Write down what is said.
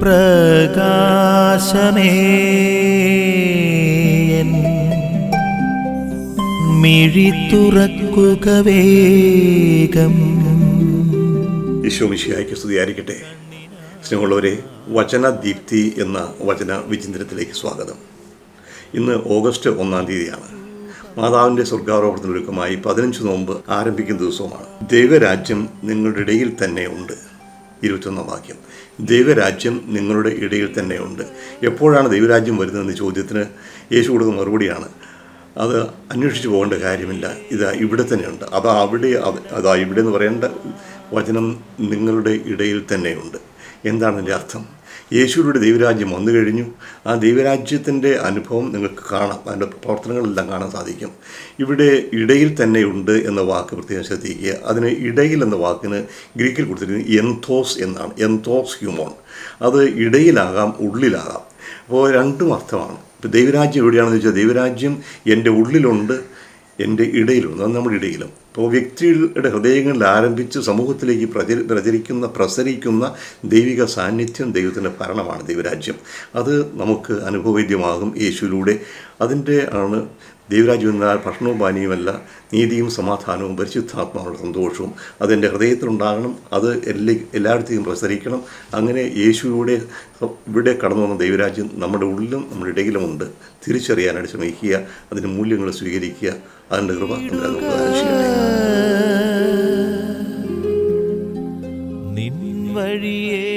പ്രകാശമേ. മിഴി തുറക്കുക വേഗം. ഈശോമിശിയായ്ക്ക് സ്തുതിയായിരിക്കട്ടെ. സ്നേഹമുള്ളവരെ വചനദീപ്തി എന്ന വചന വിചിന്തനത്തിലേക്ക് സ്വാഗതം. ഇന്ന് ഓഗസ്റ്റ് ഒന്നാം തീയതിയാണ്. മാതാവിന്റെ സ്വർഗാരോപണത്തിനൊരുക്കമായി പതിനഞ്ച് നോമ്പ് ആരംഭിക്കുന്ന ദിവസവുമാണ്. ദൈവരാജ്യം നിങ്ങളുടെ ഇടയിൽ തന്നെ ഉണ്ട്. ഇരുപത്തൊന്നാം വാക്യം. ദൈവരാജ്യം നിങ്ങളുടെ ഇടയിൽ തന്നെ ഉണ്ട്. എപ്പോഴാണ് ദൈവരാജ്യം വരുന്നതെന്ന് ചോദ്യത്തിന് യേശു കൊടുക്കുന്ന മറുപടിയാണ്. അത് അന്വേഷിച്ചു പോകേണ്ട കാര്യമില്ല. ഇത് ഇവിടെ തന്നെയുണ്ട് അത് അവിടെ അതാ ഇവിടെ എന്ന് പറയേണ്ട വചനം നിങ്ങളുടെ ഇടയിൽ തന്നെയുണ്ട് എന്താണ് എന്റെ അർത്ഥം? യേശുവിലൂടെ ദൈവരാജ്യം വന്നു കഴിഞ്ഞു. ആ ദൈവരാജ്യത്തിന്റെ അനുഭവം നിങ്ങൾക്ക് കാണാം. അതിന്റെ പ്രവർത്തനങ്ങളെല്ലാം കാണാൻ സാധിക്കും. ഇവിടെ ഇടയിൽ തന്നെ ഉണ്ട് എന്ന വാക്ക് പ്രത്യേകം ശ്രദ്ധിക്കുക. അതിന് ഇടയിൽ എന്ന വാക്കിന് ഗ്രീക്കിൽ കൊടുത്തിരിക്കുന്നത് എന്തോസ് എന്നാണ്. എന്തോസ് ഹ്യൂമോൺ. അത് ഇടയിലാകാം ഉള്ളിലാകാം. അപ്പോൾ രണ്ടും അർത്ഥമാണ്. ഇപ്പോൾ ദൈവരാജ്യം എവിടെയാണെന്ന് വെച്ചാൽ ദൈവരാജ്യം എന്റെ ഉള്ളിലുണ്ട് എന്റെ ഇടയിലുണ്ട് അത് നമ്മുടെ ഇടയിലും. ഇപ്പോൾ വ്യക്തിയുടെ ഹൃദയങ്ങളിൽ ആരംഭിച്ച് സമൂഹത്തിലേക്ക് പ്രചരി പ്രചരിക്കുന്ന പ്രസരിക്കുന്ന ദൈവിക സാന്നിധ്യം ദൈവത്തിന്റെ ഭരണമാണ് ദൈവരാജ്യം. അത് നമുക്ക് അനുഭവവേദ്യമാകും യേശുവിലൂടെ. അതിന്റെ ആണ് ദേവരാജു എന്നാൽ ഭക്ഷണവും പാനീയമല്ല നീതിയും സമാധാനവും പരിശുദ്ധാത്മാവുള്ള സന്തോഷവും അതെന്റെ ഹൃദയത്തിലുണ്ടാകണം അത് എല്ലാ എല്ലായിടത്തേക്കും പ്രസരിക്കണം. അങ്ങനെ യേശുവിടെ ഇവിടെ കടന്നു വന്ന ദൈവരാജ്യം നമ്മുടെ ഉള്ളിലും നമ്മുടെ ഇടയിലുമുണ്ട് തിരിച്ചറിയാനായിട്ട് ശ്രമിക്കുക അതിന്റെ മൂല്യങ്ങൾ സ്വീകരിക്കുക അതിന്റെ കൃപ നമുക്ക് വഴിയേ